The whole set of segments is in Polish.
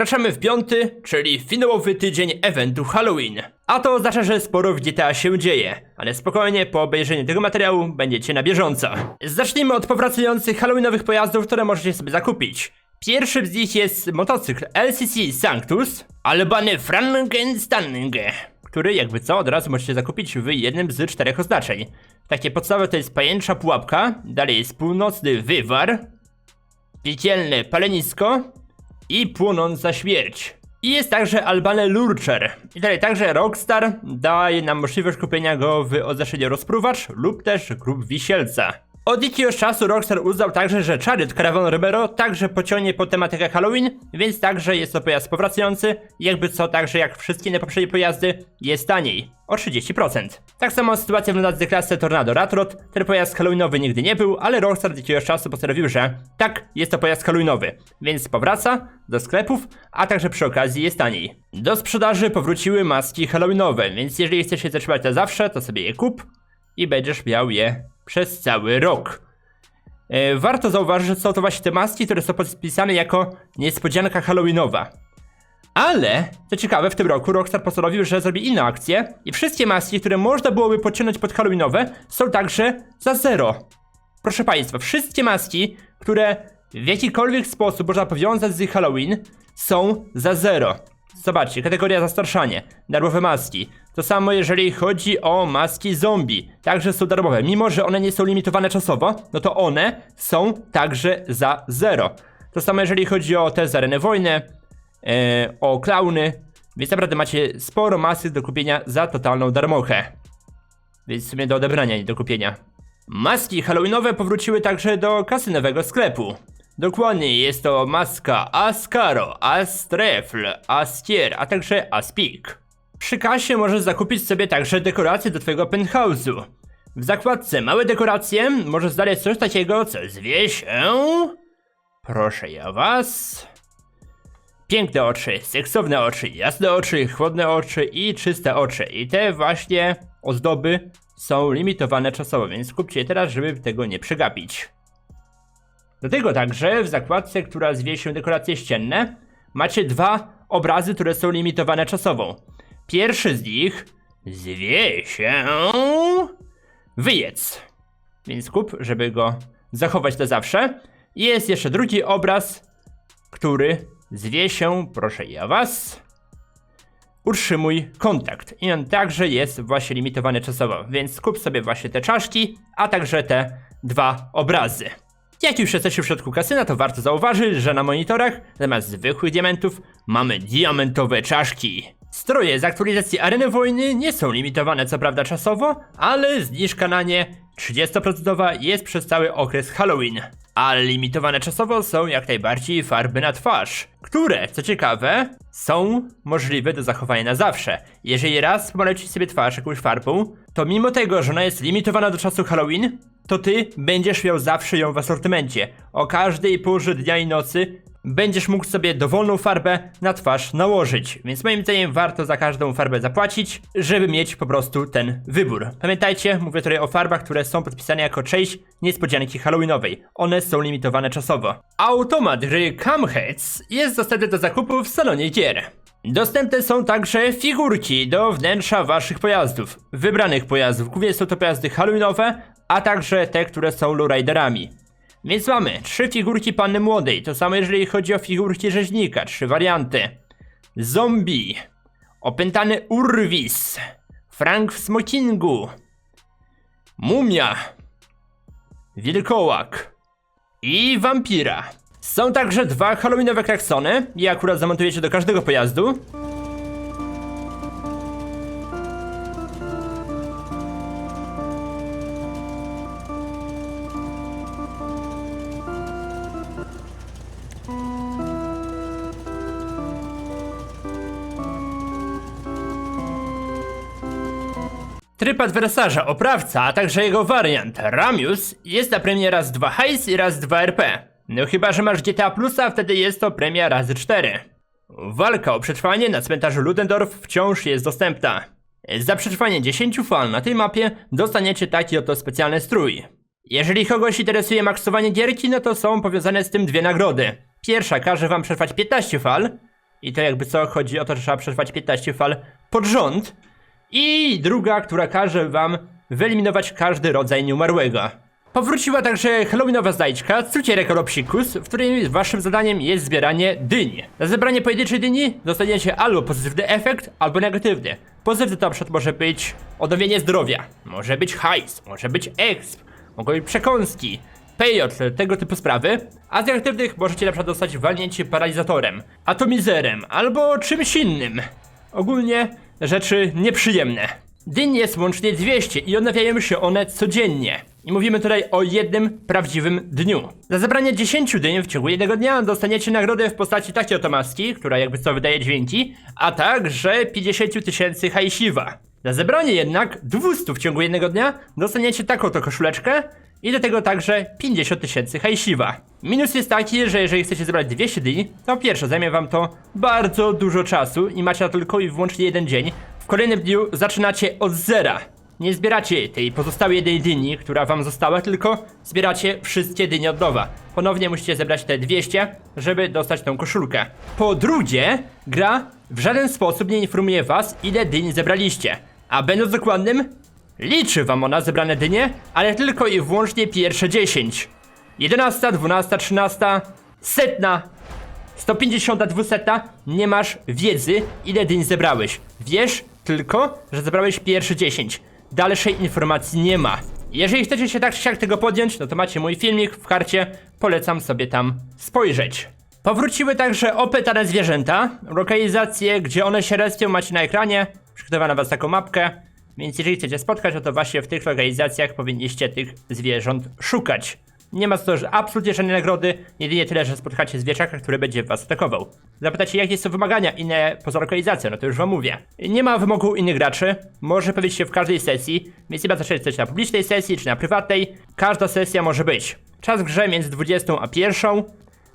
Wkraczamy w piąty, czyli finałowy tydzień eventu Halloween. A to oznacza, że sporo w GTA się dzieje, ale spokojnie po obejrzeniu tego materiału będziecie na bieżąco. Zacznijmy od powracających halloweenowych pojazdów, które możecie sobie zakupić. Pierwszym z nich jest motocykl LCC Sanctus, albany Frankenstange, który jakby co od razu możecie zakupić w jednym z czterech oznaczeń. Takie podstawowe to jest pajęcza pułapka, dalej jest północny wywar, piekielne palenisko i płonąca śmierć. I jest także Albane Lurcher. I dalej także Rockstar daje nam możliwość kupienia go w oznaczeniu rozpruwacz lub też grób wisielca. Od jakiegoś czasu Rockstar uznał także, że Chariot Caravan Romero także pociągnie po tematykę Halloween, więc także jest to pojazd powracający, jakby co także jak wszystkie poprzednie pojazdy jest taniej, o 30%. Tak samo sytuacja wygląda z klasy Tornado Ratrot, ten pojazd halloweenowy nigdy nie był, ale Rockstar od jakiegoś czasu postanowił, że tak, jest to pojazd halloweenowy, więc powraca do sklepów, a także przy okazji jest taniej. Do sprzedaży powróciły maski halloweenowe, więc jeżeli chcesz się zatrzymać na zawsze, to sobie je kup i będziesz miał je przez cały rok. E, Warto zauważyć, że są to właśnie te maski, które są podpisane jako niespodzianka halloweenowa. Ale, co ciekawe, w tym roku Rockstar postanowił, że zrobi inną akcję i wszystkie maski, które można byłoby podciągnąć pod halloweenowe, są także za zero. Proszę Państwa, wszystkie maski, które w jakikolwiek sposób można powiązać z Halloween, są za zero. Zobaczcie, kategoria zastarszanie, darmowe maski. To samo jeżeli chodzi o maski zombie, także są darmowe. Mimo, że one nie są limitowane czasowo, no to one są także za zero. To samo jeżeli chodzi o te z areny wojny, e, o klauny, więc naprawdę macie sporo masy do kupienia za totalną darmochę. Więc w sumie do odebrania, nie do kupienia. Maski halloweenowe powróciły także do kasynowego sklepu. Dokładnie jest to maska Ascaro, Astrefl, Astier, a także Aspik. Przy kasie możesz zakupić sobie także dekoracje do twojego penthouse'u. W zakładce małe dekoracje możesz znaleźć coś takiego, co zwie się... Proszę ja was... Piękne oczy, seksowne oczy, jasne oczy, chłodne oczy i czyste oczy. I te właśnie ozdoby są limitowane czasowo, więc kupcie je teraz, żeby tego nie przegapić. Do tego także w zakładce, która zwie się dekoracje ścienne, macie dwa obrazy, które są limitowane czasowo. Pierwszy z nich zwie się Wyjec. Więc kup, żeby go zachować na zawsze. I jest jeszcze drugi obraz, który zwie się, proszę ja was, utrzymuj kontakt. I on także jest właśnie limitowany czasowo, więc kup sobie właśnie te czaszki, a także te dwa obrazy. Jak już jesteście w środku kasyna, to warto zauważyć, że na monitorach zamiast zwykłych diamentów mamy diamentowe czaszki. Stroje z aktualizacji Areny Wojny nie są limitowane co prawda czasowo, ale zniżka na nie 30% jest przez cały okres Halloween. Ale limitowane czasowo są jak najbardziej farby na twarz, które, co ciekawe, są możliwe do zachowania na zawsze. Jeżeli raz pomaloczysz sobie twarz jakąś farbą, to mimo tego, że ona jest limitowana do czasu Halloween, to ty będziesz miał zawsze ją w asortymencie. O każdej porze dnia i nocy będziesz mógł sobie dowolną farbę na twarz nałożyć. Więc moim zdaniem warto za każdą farbę zapłacić, żeby mieć po prostu ten wybór. Pamiętajcie, mówię tutaj o farbach, które są podpisane jako część niespodzianki halloweenowej. One są limitowane czasowo. Automat gry Camheads jest dostępny do zakupu w salonie gier. Dostępne są także figurki do wnętrza waszych pojazdów. Wybranych pojazdów, głównie są to pojazdy halloweenowe, a także te, które są lowriderami. Więc mamy trzy figurki panny młodej, to samo jeżeli chodzi o figurki rzeźnika, trzy warianty. Zombie, opętany Urwis, Frank w smokingu, Mumia, Wilkołak i Wampira. Są także dwa halloweenowe klaksony i akurat zamontujecie do każdego pojazdu. Tryb adwersarza, oprawca, a także jego wariant, Ramius, jest na premię raz 2 hajs i raz 2 RP. No chyba, że masz GTA Plusa, wtedy jest to premia razy 4. Walka o przetrwanie na cmentarzu Ludendorff wciąż jest dostępna. Za przetrwanie 10 fal na tej mapie dostaniecie taki oto specjalny strój. Jeżeli kogoś interesuje maksowanie gierki, no to są powiązane z tym dwie nagrody. Pierwsza każe wam przetrwać 15 fal, I to jakby co, chodzi o to, że trzeba przetrwać 15 fal pod rząd. I druga, która każe wam wyeliminować każdy rodzaj nieumarłego. Powróciła także Halloweenowa znajdźka, cukierek Oropsikus, w której waszym zadaniem jest zbieranie dyń. Za zebranie pojedynczej dyni dostaniecie albo pozytywny efekt, albo negatywny. Pozytywny to na przykład może być odnowienie zdrowia, może być hajs, może być exp, mogą być przekąski, pejot, tego typu sprawy, a z negatywnych możecie na przykład dostać walnięcie paralizatorem, atomizerem, albo czymś innym. Ogólnie rzeczy nieprzyjemne. Dyń jest łącznie 200 i odnawiają się one codziennie. I mówimy tutaj o jednym prawdziwym dniu. Za zebranie 10 dyń w ciągu jednego dnia dostaniecie nagrodę w postaci takiej oto maski, która jakby co wydaje dźwięki, a także 50 tysięcy hajsiwa. Za zebranie jednak 200 w ciągu jednego dnia dostaniecie taką oto koszuleczkę i do tego także 50 tysięcy hajsiwa. Minus jest taki, że jeżeli chcecie zebrać 200 dni, to pierwsze zajmie wam to bardzo dużo czasu i macie na to tylko i wyłącznie jeden dzień. W kolejnym dniu zaczynacie od zera. Nie zbieracie tej pozostałej jednej dyni, która wam została, tylko zbieracie wszystkie dynie od nowa. Ponownie musicie zebrać te 200, żeby dostać tą koszulkę. Po drugie, gra w żaden sposób nie informuje was, ile dyń zebraliście. A będąc dokładnym, liczy wam ona zebrane dynie, ale tylko i wyłącznie pierwsze 10. 11, 12, 13, setna, 150, 200, nie masz wiedzy, ile dyń zebrałeś. Wiesz tylko, że zebrałeś pierwsze 10. Dalszej informacji nie ma. Jeżeli chcecie się tak czy siak tego podjąć, no to macie mój filmik w karcie, polecam sobie tam spojrzeć. Powróciły także opytane zwierzęta, lokalizacje, gdzie one się respią macie na ekranie, przygotowano was taką mapkę, więc jeżeli chcecie spotkać, no to właśnie w tych lokalizacjach powinniście tych zwierząt szukać. Nie ma to absolutnie żadnej nagrody, jedynie tyle, że spotkacie zwierzaka, który będzie was atakował. Zapytacie, jakie są wymagania inne poza lokalizacją, no to już wam mówię. Nie ma wymogu innych graczy, może powiedzieć się w każdej sesji, więc znaczenia, czy coś na publicznej sesji, czy na prywatnej. Każda sesja może być. Czas w grze między 20 a 1,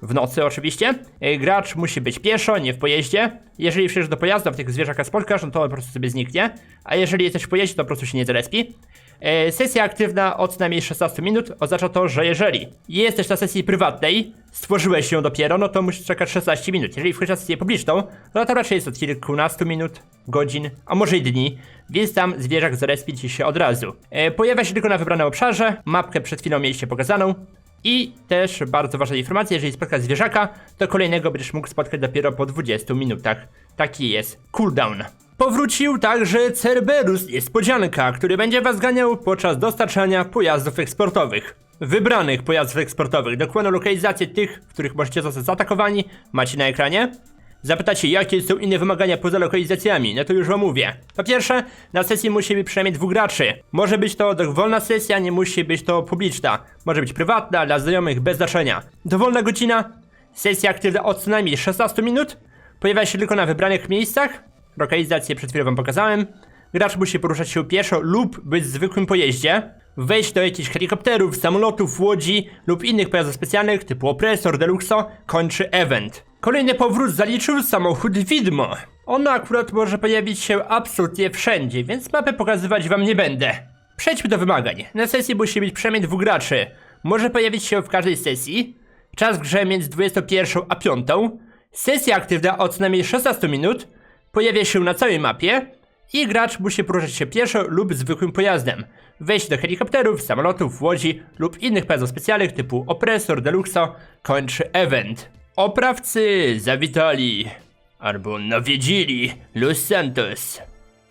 w nocy oczywiście. E, Gracz musi być pieszo, nie w pojeździe. Jeżeli wsiądziesz do pojazdu, a w tych zwierzaka spotkasz, no to po prostu sobie zniknie. A jeżeli jesteś w pojeździe, to po prostu się nie zarespi. E, Sesja aktywna od co najmniej 16 minut oznacza to, że jeżeli jesteś na sesji prywatnej, stworzyłeś ją dopiero, no to musisz czekać 16 minut. Jeżeli wchodzisz na sesję publiczną, no to raczej jest od kilkunastu minut, godzin, a może i dni, więc tam zwierzak zarespi ci się od razu. E, Pojawia się tylko na wybranym obszarze, mapkę przed chwilą mieliście pokazaną, i też bardzo ważna informacja, jeżeli spotkasz zwierzaka, to kolejnego będziesz mógł spotkać dopiero po 20 minutach. Taki jest cooldown. Powrócił także Cerberus Niespodzianka, który będzie was ganiał podczas dostarczania pojazdów eksportowych. Wybranych pojazdów eksportowych, dokładną lokalizację tych, w których możecie zostać zaatakowani, macie na ekranie. Zapytacie, jakie są inne wymagania poza lokalizacjami, no to już wam mówię. Po pierwsze, na sesji musi być przynajmniej dwóch graczy. Może być to dowolna sesja, nie musi być to publiczna. Może być prywatna, dla znajomych, bez znaczenia. Dowolna godzina, sesja aktywna od co najmniej 16 minut, pojawia się tylko na wybranych miejscach. Lokalizację przed chwilą wam pokazałem. Gracz musi poruszać się pieszo lub być w zwykłym pojeździe. Wejść do jakichś helikopterów, samolotów, łodzi lub innych pojazdów specjalnych typu opresor, deluxo kończy event. Kolejny powrót zaliczył samochód widmo. Ono akurat może pojawić się absolutnie wszędzie, więc mapy pokazywać wam nie będę. Przejdźmy do wymagań. Na sesji musi być przynajmniej dwóch graczy. Może pojawić się w każdej sesji. Czas grze między 21 a 5. Sesja aktywna od co najmniej 16 minut. Pojawia się na całej mapie. I gracz musi poruszać się pieszo lub zwykłym pojazdem. Wejść do helikopterów, samolotów, łodzi lub innych pojazdów specjalnych typu opresor, deluxo kończy event. Oprawcy zawitali albo nawiedzili Los Santos.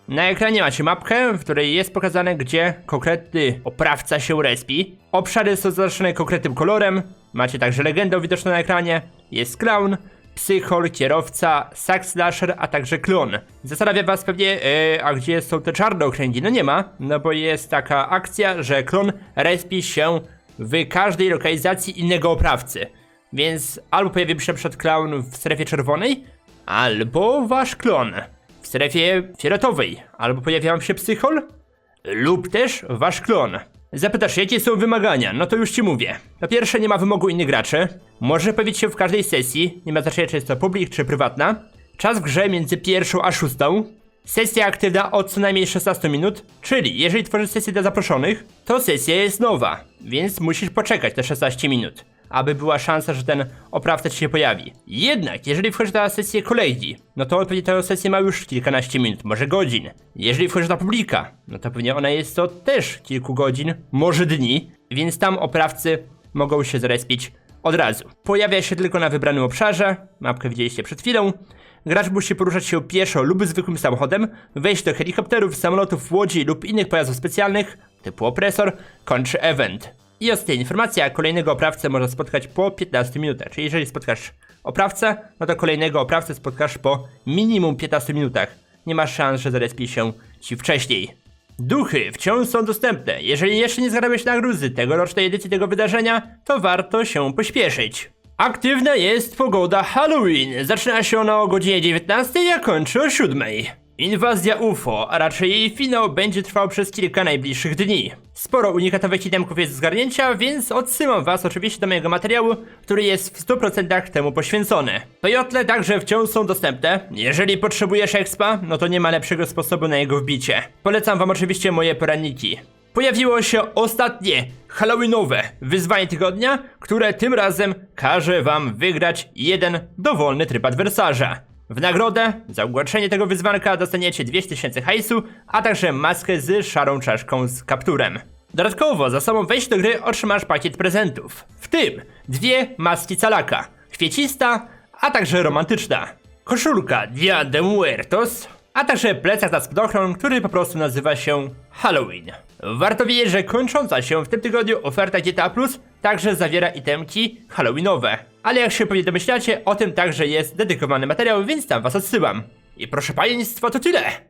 Na ekranie macie mapkę, w której jest pokazane, gdzie konkretny oprawca się respi. Obszary są zaznaczone konkretnym kolorem. Macie także legendę widoczną na ekranie. Jest clown, psychol, kierowca, sack slasher, a także klon. Zastanawia was pewnie, e, a gdzie są te czarne okręgi? No nie ma, no bo jest taka akcja, że klon respi się w każdej lokalizacji innego oprawcy. Więc albo pojawi się przykład clown w strefie czerwonej, albo wasz klon w strefie fioletowej, albo pojawia wam się psychol, lub też wasz klon. Zapytasz, jakie są wymagania? No to już ci mówię. Po pierwsze, nie ma wymogu innych graczy. Może pojawić się w każdej sesji, nie ma znaczenia czy jest to publik czy prywatna. Czas w grze między pierwszą a szóstą. Sesja aktywna od co najmniej 16 minut, czyli jeżeli tworzysz sesję dla zaproszonych, to sesja jest nowa, więc musisz poczekać te 16 minut. Aby była szansa, że ten oprawca ci się pojawi. Jednak, jeżeli wchodzisz na sesję kolegi, no to pewnie ta sesja ma już kilkanaście minut, może godzin. Jeżeli wchodzisz na publika, no to pewnie ona jest to też kilku godzin, może dni, więc tam oprawcy mogą się zrespić od razu. Pojawia się tylko na wybranym obszarze, mapkę widzieliście przed chwilą. Gracz musi poruszać się pieszo lub zwykłym samochodem, wejść do helikopterów, samolotów, łodzi lub innych pojazdów specjalnych, typu opresor, kończy event. I ostatnia informacja, kolejnego oprawcę można spotkać po 15 minutach, czyli jeżeli spotkasz oprawcę, no to kolejnego oprawcę spotkasz po minimum 15 minutach. Nie masz szans, że zarespi się ci wcześniej. Duchy wciąż są dostępne. Jeżeli jeszcze nie zgarnąłeś na gruzy tegorocznej edycji tego wydarzenia, to warto się pośpieszyć. Aktywna jest pogoda Halloween. Zaczyna się ona o godzinie 19, a kończy o 7. Inwazja UFO, a raczej jej finał będzie trwał przez kilka najbliższych dni. Sporo unikatowych itemków jest zgarnięcia, więc odsyłam was oczywiście do mojego materiału, który jest w 100% temu poświęcony. Pejotle także wciąż są dostępne. Jeżeli potrzebujesz expa, no to nie ma lepszego sposobu na jego wbicie. Polecam wam oczywiście moje poranniki. Pojawiło się ostatnie Halloweenowe wyzwanie tygodnia, które tym razem każe wam wygrać jeden dowolny tryb adwersarza. W nagrodę za ugłoszenie tego wyzwanka dostaniecie 200 tysięcy hajsu, a także maskę z szarą czaszką z kapturem. Dodatkowo za samą wejście do gry otrzymasz pakiet prezentów, w tym dwie maski calaka, kwiecista, a także romantyczna. Koszulka Dia de Muertos, a także plecak na spadochron, który po prostu nazywa się Halloween. Warto wiedzieć, że kończąca się w tym tygodniu oferta GTA Plus także zawiera itemki Halloweenowe. Ale jak się pewnie domyślacie, o tym także jest dedykowany materiał, więc tam was odsyłam. I proszę państwa, to tyle!